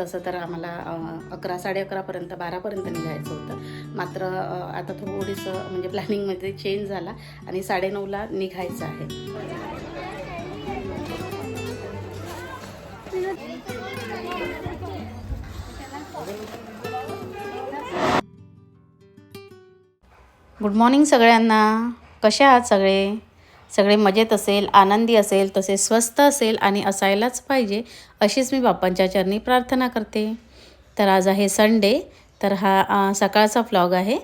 तसं तर आम्हाला अकरा साडे अकरापर्यंत बारापर्यंत निघायचं होतं. मात्र आता थोडीसं म्हणजे प्लॅनिंगमध्ये चेंज झाला आणि साडेनऊला निघायचं आहे. गुड मॉर्निंग सगळ्यांना. कसे आहात सगळे? सगळे मजेत असेल आनंदी असेल तसे स्वस्त असेल आणि असायलाच पाहिजे अशीच मी बाप्पांच्या चरणी प्रार्थना करते. तर आज आहे संडे तर हा सकाळचा फ्लॉग आहे.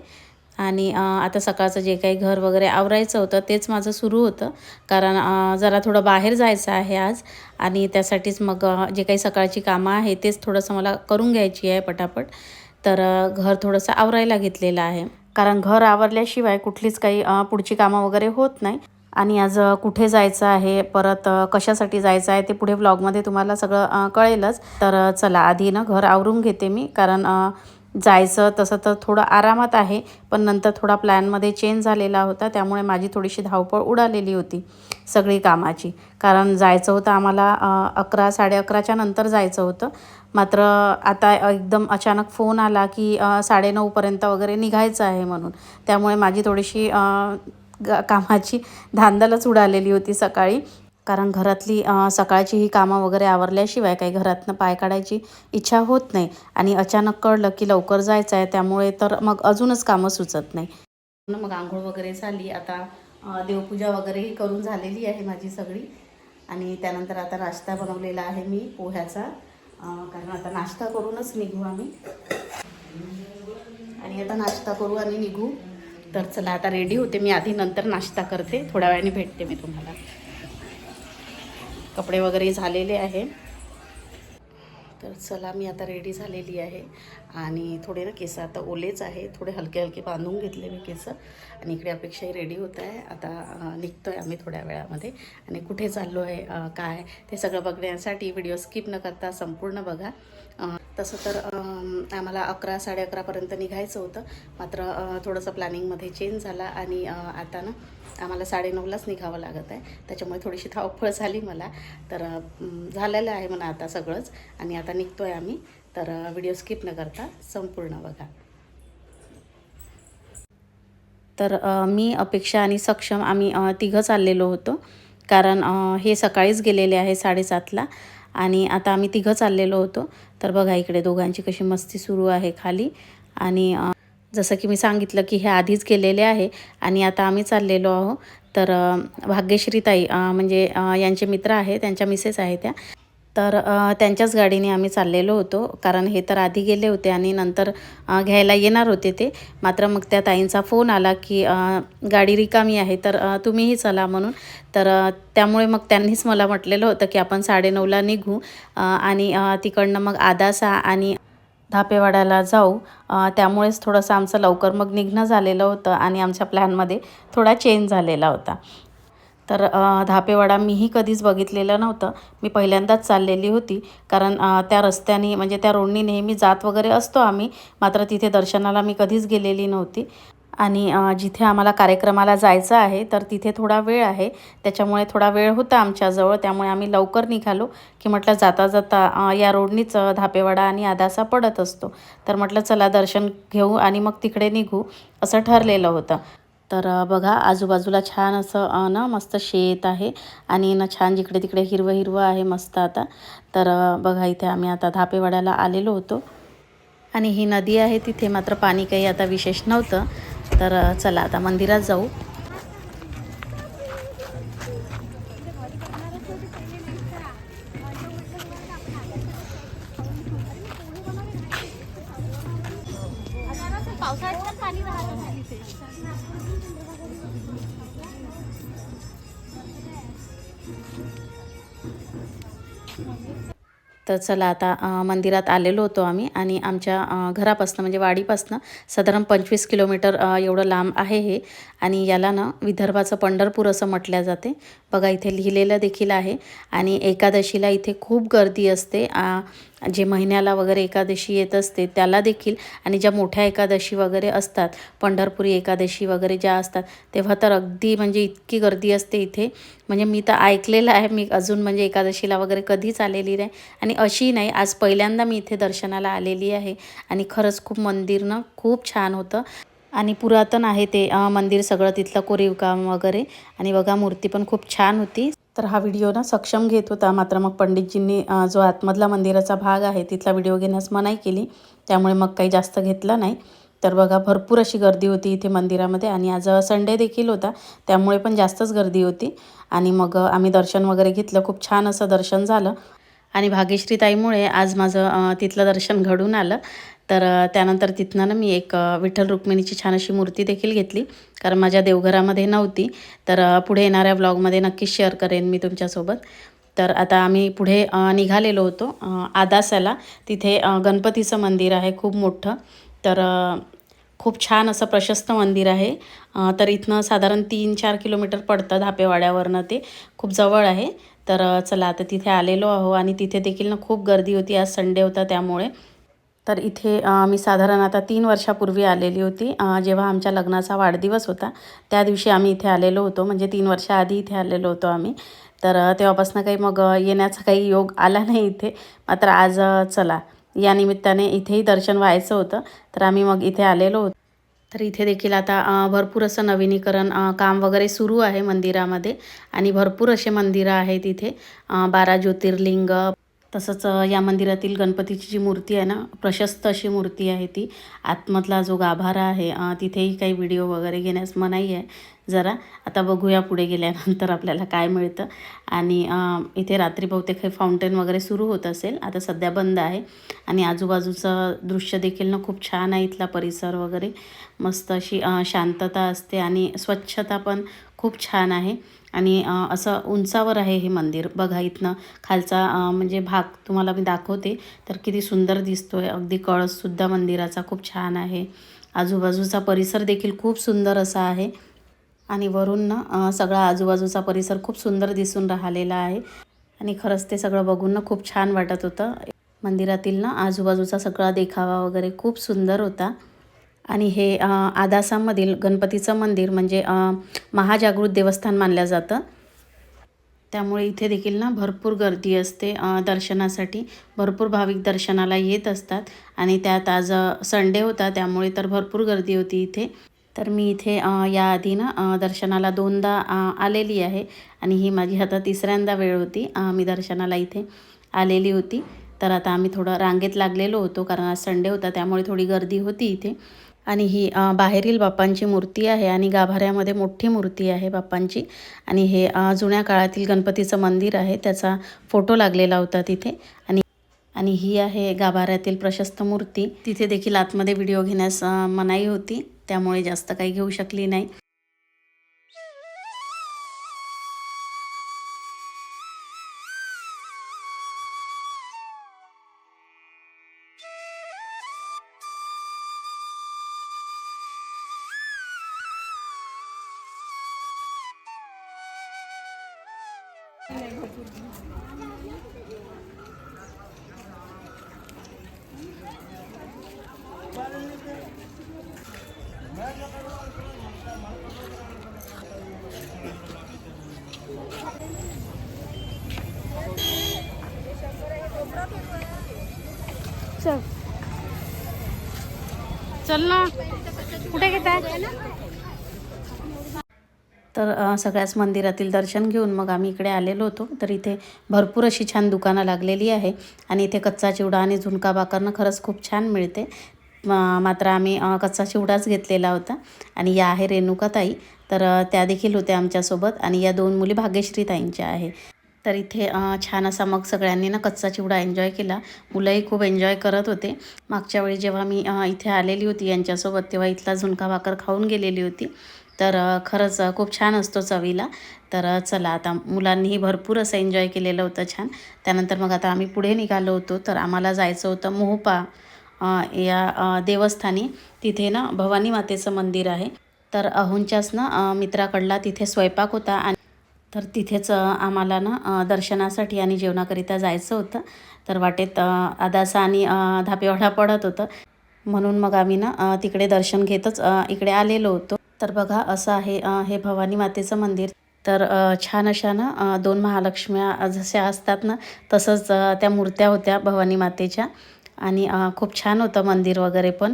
आणि आता सकाळचं जे काही घर वगैरे आवरायचं होतं तेच माझं सुरू होतं. कारण जरा थोडं बाहेर जायचं आहे आज. आणि त्यासाठीच मग जे काही सकाळची कामं आहे तेच थोडंसं मला करून घ्यायची आहे पटापट. तर घर थोडंसं आवरायला घेतलेलं आहे. कारण घर आवरल्याशिवाय कुठलीच काही पुढची कामं वगैरे होत नाही. आणि आज कुठे जायचं आहे परत कशासाठी जायचं आहे ते पुढे व्लॉगमध्ये तुम्हाला सगळं कळेलच. तर चला आधी ना घर आवरून घेते मी कारण जायचं तसं तर थोडं आरामात आहे पण नंतर थोडा प्लॅनमध्ये चेंज झालेला होता त्यामुळे माझी थोडीशी धावपळ उडालेली होती सगळी कामाची. कारण जायचं होतं आम्हाला अकरा साडे अकराच्या नंतर जायचं होतं. मात्र आता एकदम अचानक फोन आला की साडे साडेनऊपर्यंत वगैरे निघायचं आहे म्हणून. त्यामुळे माझी थोडीशी ग कामाची धांदलच उडालेली होती सकाळी. कारण घरातली सकाळची ही कामं वगैरे आवरल्याशिवाय काही घरातनं पाय काढायची इच्छा होत नाही. आणि अचानक कळलं की लवकर जायचं आहे त्यामुळे तर मग अजूनच कामं सुचत नाही. मग आंघोळ वगैरे झाली. आता देवपूजा वगैरेही करून झालेली आहे माझी सगळी. आणि त्यानंतर आता नाश्ता बनवलेला आहे मी पोह्याचा. कारण आता नाश्ता करूनच निघू आम्ही. आणि आता नाश्ता करू आणि निघू. तर चला आता रेडी होते मी. आधी नंतर नाश्ता करते. थोड्या वेळाने भेटते मी तुम्हाला. कपडे वगैरे झालेले आहे. तर चला मी आता रेडी झालेली आहे. आणि थोडे ना केस आता ओलेच आहे. थोडे हलके हलके बांधून घेतले मी केस. आणि इकडे अपेक्षाही रेडी होत आहे. आता निघतो आहे आम्ही थोड्या वेळामध्ये. आणि कुठे चाललो आहे काय ते सगळं बघण्यासाठी व्हिडिओ स्किप न करता संपूर्ण बघा. तसं तर आम्हाला अकरा साडे अकरापर्यंत निघायचं होतं. मात्र थोडंसं प्लॅनिंगमध्ये चेंज झाला आणि आता ना आम्हाला साडेनऊलाच निघावं लागत आहे. त्याच्यामुळे थोडीशी धावपळ झाली मला. तर झालेलं आहे म्हणा आता सगळंच. आणि आता निघतो आहे आम्ही. तर व्हिडिओ स्किप न करता संपूर्ण बघा. तर मी अपेक्षा आणि सक्षम आम्ही तिघं चाललेलो होतो. कारण हे सकाळीच गेलेले आहे साडेसातला. आणि आता आम्ही तिघं चाललेलो होतो. तर बघा इकडे दोघांची कशी मस्ती सुरू आहे खाली. आणि जसं की मी सांगितलं की हे आधीच गेलेले आहे आणि आता आम्ही चाललेलो आहो तर भाग्यश्रीताई म्हणजे यांचे मित्र आहे त्यांच्या मिसेस आहे त्या. तर त्यांच्याच गाडीने आम्ही चाललेलो होतो. कारण हे तर आधी गेले होते आणि नंतर घ्यायला येणार होते ते. मात्र मग त्या ताईंचा फोन आला की गाडी रिकामी आहे तर तुम्हीही चला म्हणून. तर त्यामुळे मग त्यांनीच मला म्हटलेलं होतं की आपण साडेनऊला निघू. आणि तिकडनं मग आदासा आणि धापेवाड्याला जाऊ. त्यामुळेच थोडंसं आमचं लवकर मग निघणं झालेलं होतं आणि आमच्या प्लॅनमध्ये थोडा चेंज झालेला होता. तर धापेवाडा मीही कधीच बघितलेलं नव्हतं. मी पहिल्यांदाच चाललेली होती. कारण त्या रस्त्याने म्हणजे त्या रोडनी नेहमी जात वगैरे असतो आम्ही. मात्र तिथे दर्शनाला मी कधीच गेलेली नव्हती. आणि जिथे आम्हाला कार्यक्रमाला जायचं आहे तर तिथे थोडा वेळ आहे. त्याच्यामुळे थोडा वेळ होता आमच्याजवळ. त्यामुळे आम्ही लवकर निघालो की म्हटलं जाता जाता या रोडनीच धापेवाडा आणि आदासा पडत असतो. तर म्हटलं चला दर्शन घेऊ आणि मग तिकडे निघू असं ठरलेलं होतं. तर बघा आजूबाजूला छान असं ना मस्त शेत आहे आणि ना छान जिकडे तिकडे हिरवं हिरवं आहे मस्त आता. तर बघा इथे आम्ही आता धापेवाड्याला आलेलो होतो. आणि ही नदी आहे तिथे मात्र पाणी काही आता विशेष नव्हतं. तर चला आता मंदिरात जाऊ. तर चला आता मंदिरात आलेलो होतो आम्ही आणि आमच्या घरापासनं म्हणजे वाडीपासनं साधारण पंचवीस किलोमीटर एवढं लांब आहे हे आणि याला ना विदर्भाचं पंढरपूर असं म्हटल्या जाते. बघा इथे लिहिलेलं देखील आहे आणि एकादशीला इथे खूप गर्दी असते. जे महिन्याला वगैरे एकादशी येत असते त्याला देखील. आणि ज्या मोठ्या एकादशी वगैरे असतात पंढरपुरी एकादशी वगैरे ज्या असतात तेव्हा तर अगदी म्हणजे इतकी गर्दी असते इथे. म्हणजे मी तर ऐकलेलं आहे मी अजून म्हणजे एकादशीला वगैरे कधीच आलेली नाही. आणि अशी नाही आज पहिल्यांदा मी इथे दर्शनाला आलेली आहे. आणि खरंच खूप मंदिर ना खूप छान होतं. आणि पुरातन आहे ते मंदिर सगळं तिथलं कोरीव काम वगैरे. आणि बघा मूर्ती पण खूप छान होती. तर हा व्हिडिओ ना सक्षम घेत होता. मात्र मग पंडितजींनी जो आतमधला मंदिराचा भाग आहे तिथला व्हिडिओ घेण्यास मनाई केली. त्यामुळे मग काही जास्त घेतला नाही. तर बघा भरपूर अशी गर्दी होती इथे मंदिरामध्ये आणि आज संडे देखील होता. त्यामुळे पण जास्तच गर्दी होती. आणि मग आम्ही दर्शन वगैरे घेतलं. खूप छान असं दर्शन झालं. आणि भाग्यश्री ताईमुळे आज माझं तिथलं दर्शन घडून आलं. तर त्यानंतर तिथनं ना मी एक विठ्ठल रुक्मिणीची छान अशी मूर्ती देखील घेतली. कारण माझ्या देवघरामध्ये नव्हती. तर पुढे येणाऱ्या व्लॉगमध्ये नक्कीच शेअर करेन मी तुमच्यासोबत. तर आता आम्ही पुढे निघालेलो होतो आदासाला. तिथे गणपतीचं मंदिर आहे खूप मोठं. तर खूप छान असं प्रशस्त मंदिर आहे. तर इथनं साधारण तीन चार किलोमीटर पडतं धापेवाड्यावरनं ते. खूप जवळ आहे. तर चला आता तिथे आलेलो आहो. आणि तिथे देखील ना खूप गर्दी होती. आज संडे होता त्यामुळे. तर इथे मी साधारण आता तीन वर्षापूर्वी आलेली होती. जेव्हा आमच्या लग्नाचा वाढदिवस होता त्या दिवशी आम्ही इथे आलेलो होतो. म्हणजे तीन वर्षाआधी इथे आलेलो होतो आम्ही. तर तेव्हापासून काही मग येण्याचा काही योग आला नाही इथे. मात्र आज चला. या निमित्ताने इथेही दर्शन व्हायचं होतं. तर आम्ही मग इथे आलेलो होतो. तर इथे देखील आता भरपूर असं नवीनीकरण काम वगैरे सुरू आहे मंदिरामध्ये. आणि भरपूर असे मंदिरं आहेत इथे. बारा ज्योतिर्लिंग तसंच या मंदिरातील गणपतीची जी मूर्ती आहे ना प्रशस्त अशी मूर्ती आहे ती. आतमधला जो गाभारा आहे तिथेही काही व्हिडिओ वगैरे घेण्यास मनाई आहे. जरा आता बघूया पुढे गेल्यानंतर आपल्याला काय मिळतं. आणि इथे रात्री बहुतेक हे फाउंटेन वगैरे सुरू होत असेल. आता सध्या बंद आहे. आणि आजूबाजूचं दृश्य देखील ना खूप छान आहे इथला परिसर वगैरे. मस्त अशी शांतता असते आणि स्वच्छता पण खूप छान आहे. आणि असं उंचावर आहे हे मंदिर. बघा इथनं खालचा म्हणजे भाग तुम्हाला मी दाखवते. तर किती सुंदर दिसतो आहे अगदी कळससुद्धा मंदिराचा खूप छान आहे. आजूबाजूचा परिसर देखील खूप सुंदर असा आहे. आणि वरून ना सगळा आजूबाजूचा परिसर खूप सुंदर दिसून राहिलेला आहे. आणि खरंच ते सगळं बघून ना खूप छान वाटत होतं. मंदिरातील ना आजूबाजूचा सगळा देखावा वगैरे खूप सुंदर होता. आणि हे आदासामधील गणपतीचं मंदिर म्हणजे महाजागृत देवस्थान मानलं जातं. त्यामुळे इथे देखील ना भरपूर गर्दी असते दर्शनासाठी. भरपूर भाविक दर्शनाला येत असतात आणि त्यात आज संडे होता त्यामुळे तर भरपूर गर्दी होती इथे. तर मी इथे याआधी ना दर्शनाला दोनदा आलेली आहे आणि ही माझी आता तिसऱ्यांदा वेळ होती मी दर्शनाला इथे आलेली होती. तर आता आम्ही थोडं रांगेत लागलेलो होतो कारण आज संडे होता त्यामुळे थोडी गर्दी होती इथे. आणि ही बाहेरील बाप्पांची मूर्ती आहे आणि गाभाऱ्यामध्ये मोठी मूर्ती आहे बाप्पांची. आणि हे जुन्या काळातील गणपतीचं मंदिर आहे. त्याचा फोटो लागलेला होता तिथे. आणि आणि ही आहे गाभाऱ्यातील प्रशस्त मूर्ती. तिथे देखील आतमध्ये व्हिडिओ घेण्यास मनाई होती. त्यामुळे जास्त काही घेऊ शकली नाही. चल. चल ना. कुठे घेताय? तर सगळ्याच मंदिरातील दर्शन घेऊन मग आम्ही इकडे आलेलो होतो. तर इथे भरपूर अशी छान दुकानं लागलेली आहे आणि इथे कच्चा चिवडा आणि झुणका भाकरनं खरंच खूप छान मिळते. मात्र आम्ही कच्चा चिवडाच घेतलेला होता आणि या आहे रेणुकाताई तर त्या देखील होत्या आमच्यासोबत आणि या दोन मुली भाग्यश्री ताईंच्या आहे. तर इथे छान असा मग सगळ्यांनी ना कच्चा चिवडा एन्जॉय केला. मुलंही खूप एन्जॉय करत होते. मागच्या वेळी जेव्हा मी इथे आलेली होती यांच्यासोबत तेव्हा इथला झुणका भाकर खाऊन गेलेली होती. तर खरंच खूप छान असतो चवीला. तर चला आता मुलांनीही भरपूर असं एन्जॉय केलेलं होतं छान. त्यानंतर मग आता आम्ही पुढे निघालो होतो. तर आम्हाला जायचं होतं मोहपा या देवस्थानी. तिथे ना भवानी मातेचं मंदिर आहे. तर अहोंच्याच ना मित्राकडला तिथे स्वयंपाक होता आणि तर तिथेच आम्हाला ना दर्शनासाठी आणि जेवणाकरिता जायचं होतं. तर वाटेत आदासा आणि धापेवाडा पडत होतं. म्हणून मग आम्ही ना तिकडे दर्शन घेतच इकडे आलेलो होतो. तर बघा असं आहे हे भवानी मातेचं मंदिर. तर छान अशा ना दोन महालक्ष्म्या जशा असतात ना तसंच त्या मूर्त्या होत्या भवानी मातेच्या. आणि खूप छान होतं मंदिर वगैरे पण.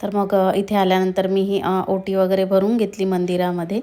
तर मग इथे आल्यानंतर मी ही ओटी वगैरे भरून घेतली मंदिरामध्ये.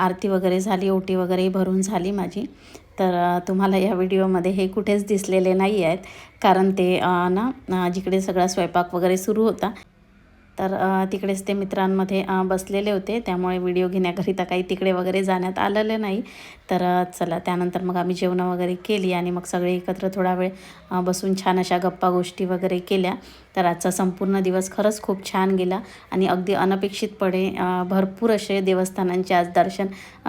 आरती वगैरे झाली ओटी वगैरे भरून झाली माझी. तर तुम्हाला या व्हिडिओमध्ये हे कुठेच दिसलेले नाही आहेत कारण ते ना जिकडे सगळा स्वयंपाक वगैरे सुरू होता तर तिकडेच ते मित्रांमध्ये बसलेले होते. त्यामुळे व्हिडिओ घेण्याकरिता काही तिकडे वगैरे जाण्यात आलेलं नाही. तर चला त्यानंतर मग आम्ही जेवणं वगैरे केली आणि मग सगळे एकत्र थोडा वेळ बसून छान अशा गप्पा गोष्टी वगैरे केल्या. तर आजचा संपूर्ण दिवस खरंच खूप छान गेला आणि अगदी अनपेक्षितपणे भरपूर असे देवस्थानांचे आज दर्शन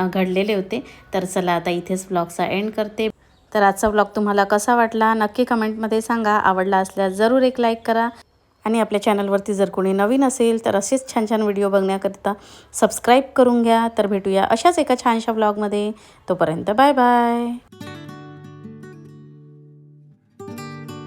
घडलेले होते. तर चला आता इथेच ब्लॉगचा एंड करते. तर आजचा ब्लॉग तुम्हाला कसा वाटला? नक्की कमेंटमध्ये सांगा. आवडला असल्यास जरूर एक लाईक करा. आणि आपल्या चॅनलवरती जर कोणी नवीन असेल तर असेच छान छान व्हिडिओ बघण्याकरिता सबस्क्राईब करून घ्या. तर भेटूया अशाच एका छानशा ब्लॉगमध्ये तोपर्यंत बाय बाय.